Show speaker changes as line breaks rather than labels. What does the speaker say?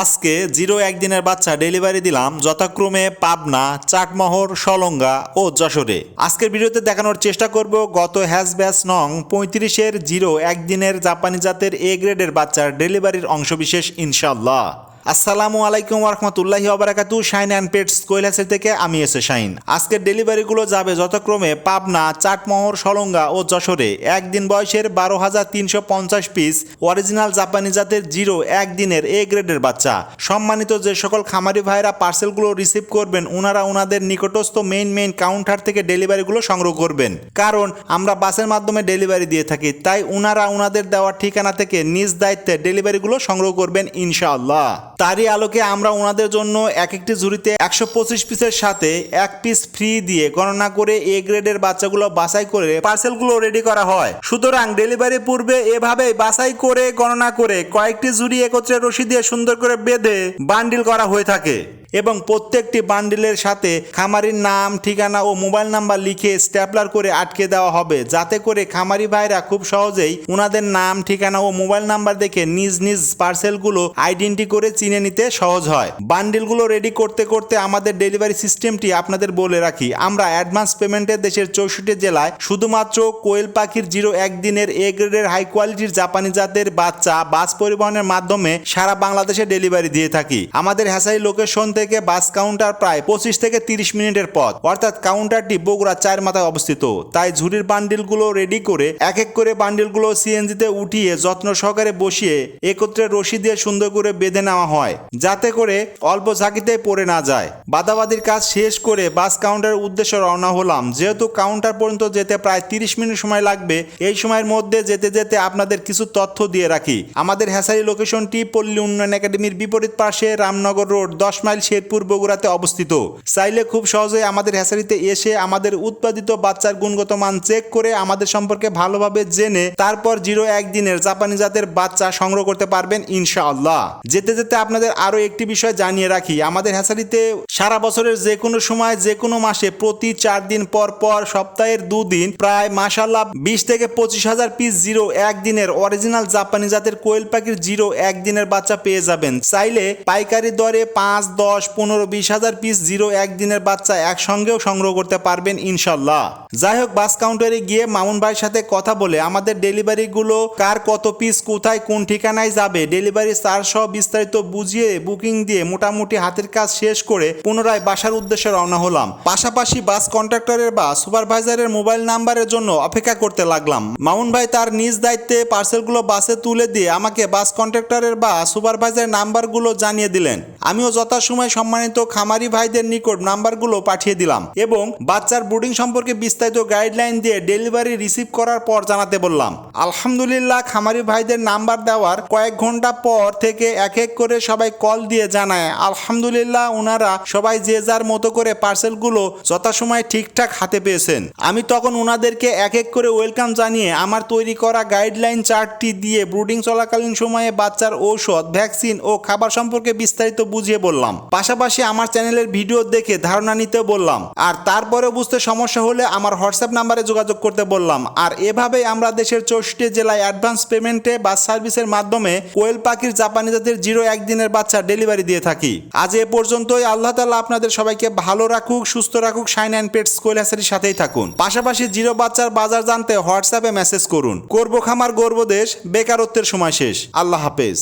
আজকে জিরো একদিনের বাচ্চা ডেলিভারি দিলাম যথাক্রমে পাবনা, চাকমহর সলঙ্গা ও যশোরে। আজকের ভিডিওতে দেখানোর চেষ্টা করব গত হ্যাস ব্যাস নং পঁয়ত্রিশের জিরো একদিনের জাপানি জাতের এ গ্রেডের বাচ্চার ডেলিভারির অংশবিশেষ ইনশাল্লাহ আসসালামু আলাইকুম রহমতুল্লাহি ওবরাকাতু শাইন অ্যান্ড পেটস কৈলাসের থেকে আমি এসে শাইন। আজকের ডেলিভারিগুলো যাবে যথাক্রমে পাবনা, চাটমোহর, সলঙ্গা ও যশোরে। একদিন বয়সের বারো হাজার তিনশো পঞ্চাশ পিস, অরিজিনাল জাপানি জাতের জিরো, একদিনের এ গ্রেডের বাচ্চা। সম্মানিত যে সকল খামারি ভাইরা পার্সেলগুলো রিসিভ করবেন ওনারা ওনাদের নিকটস্থ মেইন মেইন কাউন্টার থেকে ডেলিভারিগুলো সংগ্রহ করবেন। কারণ আমরা বাসের মাধ্যমে ডেলিভারি দিয়ে থাকি, তাই ওনারা ওনাদের দেওয়া ঠিকানা থেকে নিজ দায়িত্বে ডেলিভারিগুলো সংগ্রহ করবেন ইনশাআল্লাহ। তারই আলোকে আমরা ওনাদের জন্য এক একটি ঝুড়িতে একশো পঁচিশ পিসের সাথে এক পিস ফ্রি দিয়ে গণনা করে এ গ্রেডের বাচ্চাগুলো বাছাই করে পার্সেলগুলো রেডি করা হয়। সুতরাং ডেলিভারি পূর্বে এভাবে বাছাই করে, গণনা করে কয়েকটি ঝুড়ি একত্রে রশি দিয়ে সুন্দর করে বেঁধে বান্ডিল করা হয়ে থাকে। এবং প্রত্যেকটি বান্ডিলের সাথে খামারির নাম, ঠিকানা ও মোবাইল নাম্বার লিখে স্ট্যাপলার করে আটকে দেওয়া হবে। যাতে করে খামারি ভাইরা খুব সহজেই ওনাদের নাম, ঠিকানা ও মোবাইল নাম্বার দেখে নিজ নিজ পার্সেলগুলো আইডেন্টি করে চিনে নিতে সহজ হয়। বান্ডিলগুলো রেডি করতে করতে আমাদের ডেলিভারি সিস্টেমটি আপনাদের বলে রাখি। আমরা অ্যাডভান্স পেমেন্টের দেশের চৌষট্টি জেলায় শুধুমাত্র কোয়েল পাখির জিরো একদিনের এ গ্রেডের হাই কোয়ালিটির জাপানি জাতের বাচ্চা বাস পরিবহনের মাধ্যমে সারা বাংলাদেশে ডেলিভারি দিয়ে থাকি। আমাদের হ্যাসারি লোকেশন থেকে বাস কাউন্টার প্রায় পঁচিশ থেকে তিরিশ মিনিটের পথ। অর্থাৎ কাউন্টারটি বগুড়া চার মাথায় অবস্থিত। তাই ঝুড়ির বান্ডিলগুলো রেডি করে এক এক করে বান্ডিলগুলো সিএনজিতে উঠিয়ে যত্ন সহকারে বসিয়ে একত্রে রশি দিয়ে সুন্দর করে বেঁধে নেওয়া হয়, যাতে করে অল্প ঝাঁকিতে পড়ে না যায়। বাদাবাদির কাজ শেষ করে বাস কাউন্টারের উদ্দেশ্যে রওনা হলাম। যেহেতু কাউন্টার পর্যন্ত যেতে প্রায় তিরিশ মিনিট সময় লাগবে, এই সময়ের মধ্যে যেতে যেতে আপনাদের কিছু তথ্য দিয়ে রাখি। আমাদের হ্যাসারি লোকেশনটি পল্লী উন্নয়ন একাডেমির বিপরীত পাশে রামনগর রোড দশ মাইল শেরপুর বগুড়াতে অবস্থিত। চাইলে খুব সহজেই আমাদের হ্যাসারিতে এসে আমাদের উৎপাদিত বাচ্চার গুণগত মান চেক করে আমাদের সম্পর্কে ভালোভাবে জেনে তারপর জিরো একদিনের জাপানি জাতের বাচ্চা সংগ্রহ করতে পারবেন ইনশাআল্লাহ। যেতে যেতে আপনাদের আরও একটি বিষয় জানিয়ে রাখি, আমাদের হ্যাসারিতে সারা বছরের যে কোনো সময় যে কোনো মাসে প্রতি চার দিন পর পর সপ্তাহের দুদিন প্রায় মাসাল্লাহ বিশ থেকে পঁচিশ হাজার পিস জিরো একদিনের অরিজিনাল জাপানি জাতের কোয়েল পাখির জিরো একদিনের বাচ্চা পেয়ে যাবেন। চাইলে পাইকারি দরে পাঁচ, দশ পনেরো, বিশ হাজার পিস জিরো একদিনের বাচ্চা একসঙ্গেও সংগ্রহ করতে পারবেন ইনশাল্লাহ। যাই হোক, বাস কাউন্টারে গিয়ে মামুন ভাইয়ের সাথে কথা বলে আমাদের ডেলিভারিগুলো কার কত পিস কোথায়, কোন ঠিকানায় যাবে ডেলিভারি চার্জ সহ বিস্তারিত বুঝিয়ে বুকিং দিয়ে মোটামুটি হাতের কাজ শেষ করে পুনরায় বাসার উদ্দেশ্যে রওনা হলাম। পাশাপাশি বাস কন্ট্রাক্টরের বা সুপারভাইজারের মোবাইল নাম্বারের জন্য অপেক্ষা করতে লাগলাম। মামুন ভাই তার নিজ দায়িত্বে পার্সেলগুলো বাসে তুলে দিয়ে আমাকে বাস কন্ট্রাক্টরের বা সুপারভাইজারের নাম্বারগুলো জানিয়ে দিলেন। আমিও যথাসময় সম্মানিত খামারি ভাইদের নিকট নাম্বারগুলো পাঠিয়ে দিলাম এবং বাচ্চার ব্রুডিং সম্পর্কে বিস্তারিত গাইডলাইন দিয়ে ডেলিভারি রিসিভ করার পর জানাতে বললাম। আলহামদুলিল্লাহ, খামারি ভাইদের নাম্বার দেওয়ার কয়েক ঘণ্টা পর থেকে এক এক করে সবাই কল দিয়ে জানায়। আলহামদুলিল্লাহ ওনারা সবাই যে যার মতো করে পার্সেলগুলো যথাসময়ে ঠিকঠাক হাতে পেয়েছেন। আমি তখন ওনাদেরকে এক এক করে ওয়েলকাম জানিয়ে আমার তৈরি করা গাইডলাইন চার্টটি দিয়ে ব্রুডিং চলাকালীন সময়ে বাচ্চার ঔষধ, ভ্যাকসিন ও খাবার সম্পর্কে বিস্তারিত বুঝিয়ে বললাম। পাশাপাশি আমার চ্যানেলের ভিডিও দেখে ধারণা নিতে বললাম। আর তারপরে বুঝতে সমস্যা হলে আমার হোয়াটসঅ্যাপ নাম্বারে যোগাযোগ করতে বললাম। আর এভাবেই আমরা দেশের চৌষট্টি জেলায় অ্যাডভান্স পেমেন্টে বাস সার্ভিসের মাধ্যমে কোয়েল পাখির জাপানি জাতের জিরো একদিনের বাচ্চা ডেলিভারি দিয়ে থাকি। আজ এ পর্যন্তই। আল্লাহ তালা আপনাদের সবাইকে ভালো রাখুক, সুস্থ রাখুক সাইন অ্যান্ড পেটস কোয়েল হ্যাসারির সাথেই থাকুন। পাশাপাশি জিরো বাচ্চার বাজার জানতে হোয়াটসঅ্যাপে মেসেজ করুন। করব খামার, গর্ব দেশ। বেকারত্বের সময় শেষ। আল্লাহ হাফেজ।